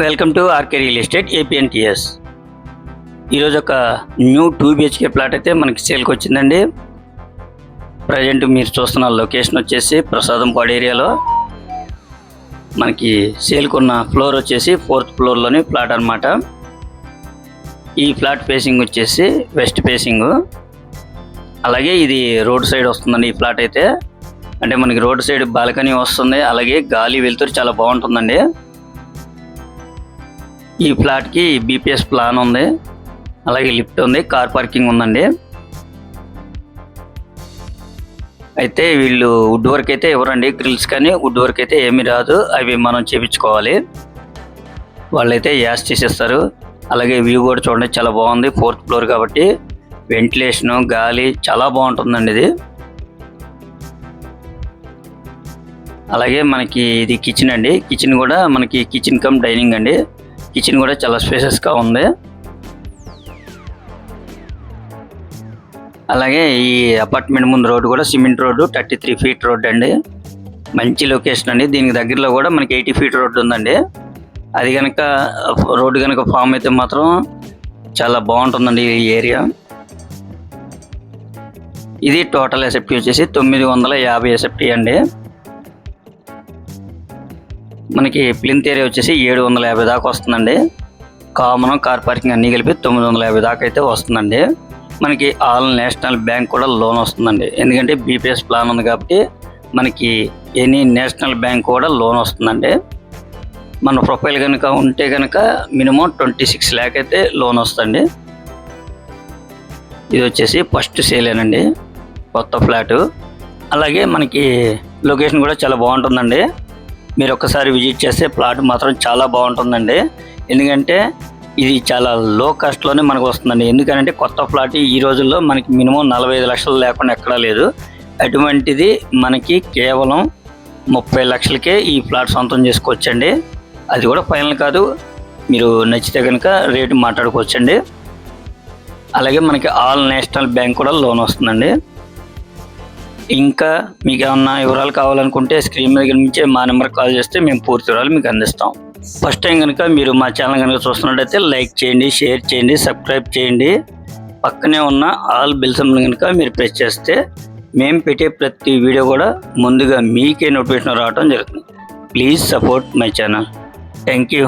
Welcome to RK real estate APNTS. ఈరోజు ఒక new two BHK plot అయితే మనకి సేల్కి వచ్చిందండి. ప్రజెంట్ మీరు చూస్తున్న లొకేషన్ వచ్చేసి ప్రసాదంపాడు ఏరియాలో. మనకి సేల్కి ఉన్న ఫ్లోర్ వచ్చేసి ఫోర్త్ ఫ్లోర్లోని ప్లాట్ అన్నమాట. ఈ ఫ్లాట్ ఫేసింగ్ వచ్చేసి వెస్ట్ ఫేసింగ్. అలాగే ఇది రోడ్ సైడ్ వస్తుందండి ఈ ఫ్లాట్ అయితే. అంటే మనకి రోడ్ సైడ్ బాల్కనీ వస్తుంది అలాగే గాలి వెలుతురు చాలా బాగుంటుందండి. ఈ ఫ్లాట్కి బీపీఎస్ ప్లాన్ ఉంది. అలాగే లిఫ్ట్ ఉంది కార్ పార్కింగ్ ఉందండి. అయితే వీళ్ళు వుడ్ వర్క్ అయితే ఇవ్వరండి. గ్రిల్స్ కానీ వుడ్ వర్క్ అయితే ఏమీ రాదు. అవి మనం చేపించుకోవాలి. వాళ్ళైతే యాస్ చేసేస్తారు అలాగే వ్యూ కూడా చూడండి చాలా బాగుంది. ఫోర్త్ ఫ్లోర్ కాబట్టి వెంటిలేషను గాలి చాలా బాగుంటుందండి ఇది. అలాగే మనకి ఇది కిచెన్ అండి. కిచెన్ కూడా మనకి కిచెన్ కమ్ డైనింగ్ అండి. కిచెన్ కూడా చాలా స్పేసెస్గా ఉంది. అలాగే ఈ అపార్ట్మెంట్ ముందు రోడ్డు కూడా cement road thirty three feet road అండి. మంచి లొకేషన్ అండి. దీనికి దగ్గరలో కూడా మనకి ఎయిటీ ఫీట్ రోడ్డు ఉందండి. అది కనుక రోడ్డు కనుక ఫామ్ అయితే మాత్రం చాలా బాగుంటుందండి ఈ ఏరియా ఇది టోటల్ ఎసెప్టీ వచ్చేసి తొమ్మిది వందల యాభై ఎసెప్టీ అండి. మనకి ప్లింత్ ఏరియా వచ్చేసి ఏడు వందల యాభై దాకా వస్తుందండి. కామన్ కార్ పార్కింగ్ అన్నీ కలిపి తొమ్మిది వందల యాభై దాకా అయితే వస్తుందండి. మనకి ఆల్ నేషనల్ బ్యాంక్ కూడా లోన్ వస్తుందండి. ఎందుకంటే బీపీఎస్ ప్లాన్ ఉంది కాబట్టి మనకి ఎనీ నేషనల్ బ్యాంక్ కూడా లోన్ వస్తుందండి. మన ప్రొఫైల్ కనుక ఉంటే కనుక మినిమం ట్వంటీ సిక్స్ ల్యాక్ అయితే లోన్ వస్తుంది ఇది వచ్చేసి ఫస్ట్ సేలేనండి. కొత్త ఫ్లాటు. అలాగే మనకి లొకేషన్ కూడా చాలా బాగుంటుందండి. మీరు ఒక్కసారి విజిట్ చేస్తే ప్లాట్ మాత్రం చాలా బాగుంటుందండి. ఎందుకంటే ఇది చాలా లో కాస్ట్లోనే మనకు వస్తుందండి. ఎందుకంటే కొత్త ప్లాట్ ఈ రోజుల్లో మనకి మినిమం నలభై ఐదు లక్షలు లేకుండా ఎక్కడా లేదు. అటువంటిది మనకి కేవలం ముప్పై లక్షలకే ఈ ప్లాట్ సొంతం చేసుకోవచ్చండి. అది కూడా ఫైనల్ కాదు. మీరు నచ్చితే కనుక రేటు మాట్లాడుకోవచ్చండి. అలాగే మనకి ఆల్ నేషనల్ బ్యాంక్ కూడా లోన్ వస్తుందండి. ఇంకా మీకు ఏమన్నా వివరాలు కావాలనుకుంటే స్క్రీన్ మీద నుంచి మా నెంబర్ కాల్ చేస్తే మేము పూర్తి వివరాలు మీకు అందిస్తాం. ఫస్ట్ టైం కనుక మీరు మా ఛానల్ కనుక చూస్తున్నట్టయితే లైక్ చేయండి షేర్ చేయండి సబ్స్క్రైబ్ చేయండి. పక్కనే ఉన్న ఆల్ బిల్సమ్ కనుక మీరు ప్రెస్ చేస్తే మేము పెట్టే ప్రతి వీడియో కూడా ముందుగా మీకే నోటిఫికేషన్ రావడం జరుగుతుంది. Please support my channel. Thank you.